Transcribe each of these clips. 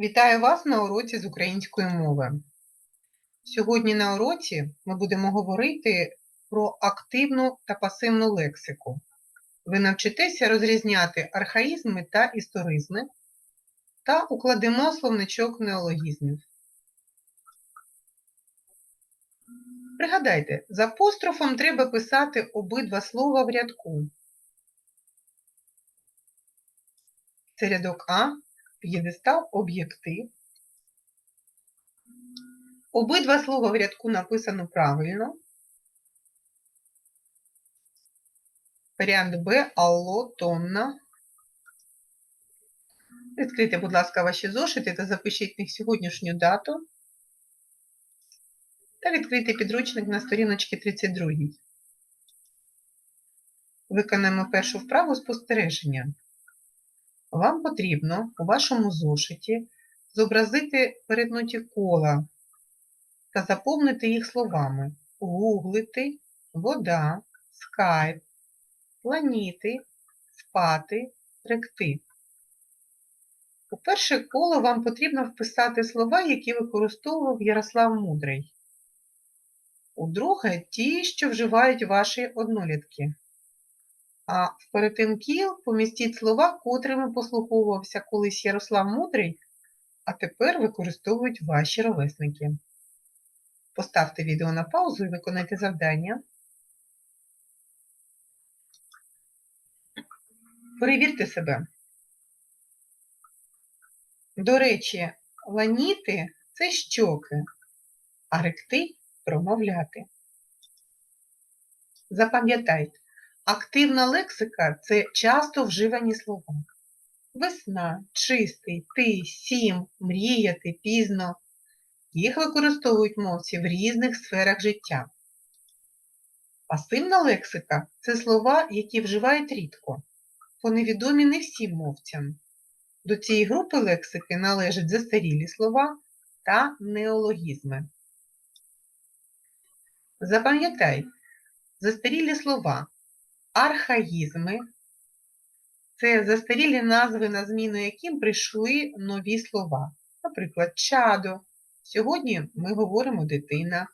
Вітаю вас на уроці з української мови. Сьогодні на уроці ми будемо говорити про активну та пасивну лексику. Ви навчитеся розрізняти архаїзми та історизми та укладемо словничок неологізмів. Пригадайте, з апострофом треба писати обидва слова в рядку. Це рядок А, п'єдестал, об'єктив. Обидва слова в рядку написано правильно. Варіант Б алло, тонна. Відкрийте, будь ласка, ваші зошити та запишіть них сьогоднішню дату. Та відкрийте підручник на сторіночці 32. Виконаємо першу вправу спостереження. Вам потрібно у вашому зошиті зобразити перетнуті кола та заповнити їх словами гуглити, вода, скайп, планіти, спати, ректи. У перше коло вам потрібно вписати слова, які використовував Ярослав Мудрий. У друге ті, що вживають ваші однолітки. В перетинкіл помістіть слова, котрими послуговувався колись Ярослав Мудрий, а тепер використовують ваші ровесники. Поставте відео на паузу і виконайте завдання. Перевірте себе. До речі, ланіти це щоки, а ректи промовляти. Запам'ятайте, активна лексика це часто вживані слова. Весна, чистий, ти, сім, мріяти, пізно. Їх використовують мовці в різних сферах життя. Пасивна лексика це слова, які вживають рідко. Вони відомі не всім мовцям. До цієї групи лексики належать застарілі слова та неологізми. Запам'ятай, застарілі слова, архаїзми це застарілі назви, на зміну яким прийшли нові слова. Наприклад, чадо. Сьогодні ми говоримо дитина,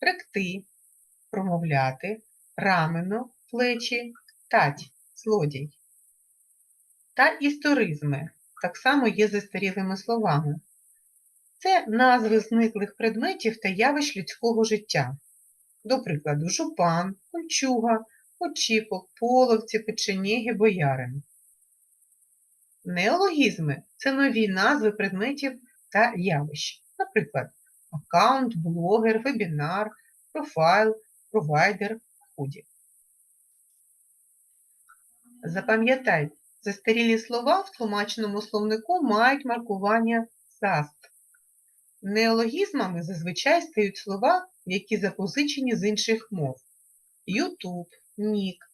ректи, промовляти, рамено, плечі, тать, злодій. Та історизми так само є застарілими словами. Це назви зниклих предметів та явищ людського життя. До прикладу, жупан, кольчуга, очіпок, половці, печеніги, боярин. Неологізми це нові назви предметів та явищ. Наприклад, аккаунт, блогер, вебінар, профайл, провайдер, худі. Запам'ятай, застарілі слова в тлумаченому словнику мають маркування САСТ. Неологізмами зазвичай стають слова, які запозичені з інших мов. Ютуб, Нік,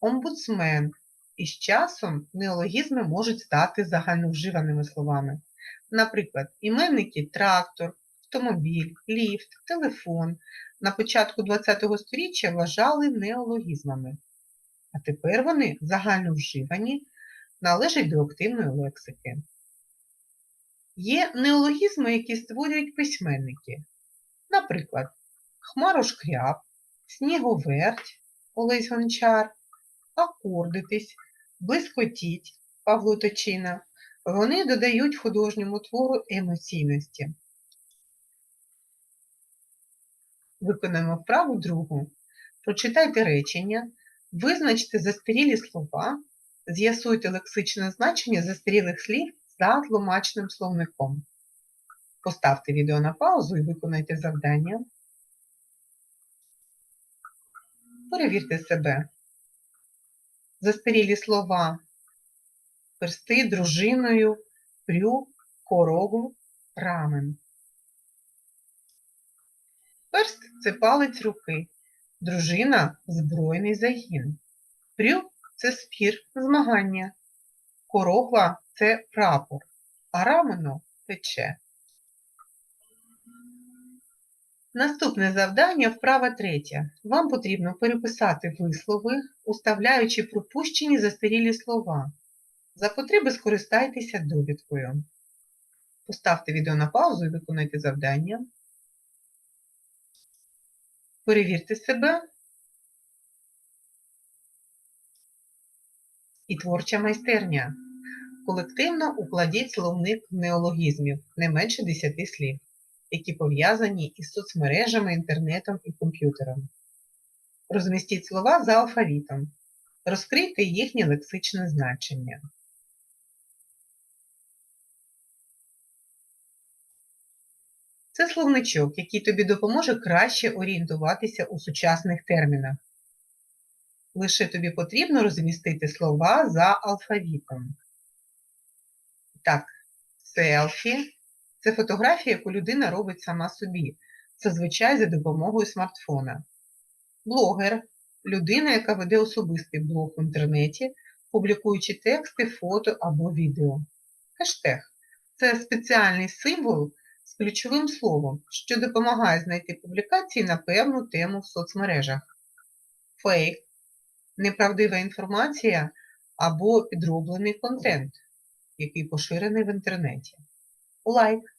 омбудсмен. І з часом неологізми можуть стати загальновживаними словами. Наприклад, іменники трактор, автомобіль, ліфт, телефон на початку ХХ століття вважали неологізмами. А тепер вони загальновживані, належать до активної лексики. Є неологізми, які створюють письменники. Наприклад, хмарошкряб, сніговерть Олесь Гончар, акордитись, блискотіть Павло Точина. Вони додають художньому твору емоційності. Виконаємо вправу другу. Прочитайте речення, визначте застарілі слова, з'ясуйте лексичне значення застарілих слів за тлумачним словником. Поставте відео на паузу і виконайте завдання. Перевірте себе. Застарілі слова персти дружиною, прю, корогу, рамен. Перст це палець руки, дружина збройний загін. Прю це спір, змагання. Корогва це прапор, а рамено тече. Наступне завдання вправа третя. Вам потрібно переписати вислови, уставляючи пропущені застарілі слова. За потреби скористайтеся довідкою. Поставте відео на паузу і виконайте завдання. Перевірте себе. І творча майстерня. Колективно укладіть словник неологізмів не менше 10 слів, які пов'язані із соцмережами, інтернетом і комп'ютером. Розмістіть слова за алфавітом. Розкрийте їхнє лексичне значення. Це словничок, який тобі допоможе краще орієнтуватися у сучасних термінах. Лише тобі потрібно розмістити слова за алфавітом. Так, селфі це фотографія, яку людина робить сама собі, зазвичай за допомогою смартфона. Блогер людина, яка веде особистий блог в інтернеті, публікуючи тексти, фото або відео. Хештег це спеціальний символ з ключовим словом, що допомагає знайти публікації на певну тему в соцмережах. Фейк неправдива інформація або підроблений контент, який поширений в інтернеті. Лайк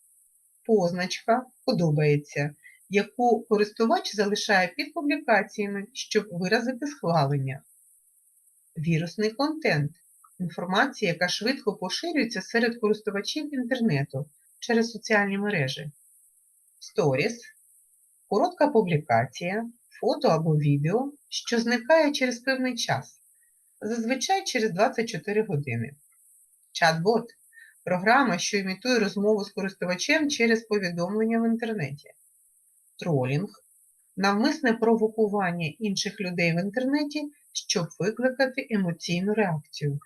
позначка подобається, яку користувач залишає під публікаціями, щоб виразити схвалення. Вірусний контент інформація, яка швидко поширюється серед користувачів інтернету через соціальні мережі. Сторіс коротка публікація, фото або відео, що зникає через певний час, зазвичай через 24 години. Чат-бот програма, що імітує розмову з користувачем через повідомлення в інтернеті. Тролінг навмисне провокування інших людей в інтернеті, щоб викликати емоційну реакцію.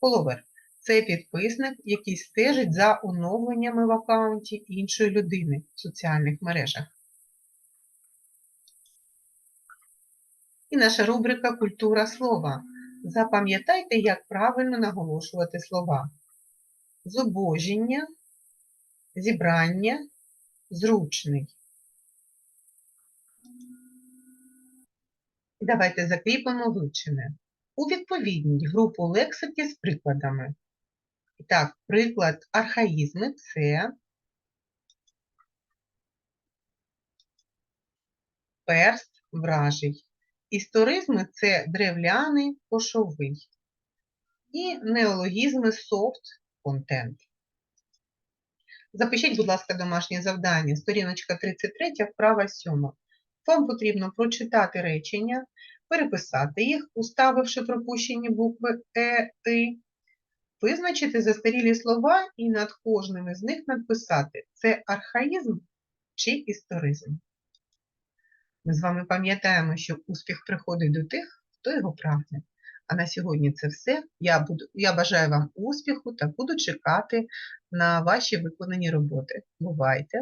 Фоловер це підписник, який стежить за оновленнями в аккаунті іншої людини в соціальних мережах. І наша рубрика Культура слова. Запам'ятайте, як правильно наголошувати слова. Зубожіння, зібрання, зручний. Давайте закріпимо вивчене. У відповідній групу лексики з прикладами. І Так, приклад архаїзми це перст вражий. Історизми це древляний кошовий. І неологізми софт контент. Запишіть, будь ласка, домашнє завдання. Сторіночка 33, вправа 7. Вам потрібно прочитати речення, переписати їх, уставивши пропущені букви Е, И, визначити застарілі слова і над кожним із них надписати, це архаїзм чи історизм. Ми з вами пам'ятаємо, що успіх приходить до тих, хто його прагне. А на сьогодні це все. Я, буду, я бажаю вам успіху та буду чекати на ваші виконані роботи. Бувайте!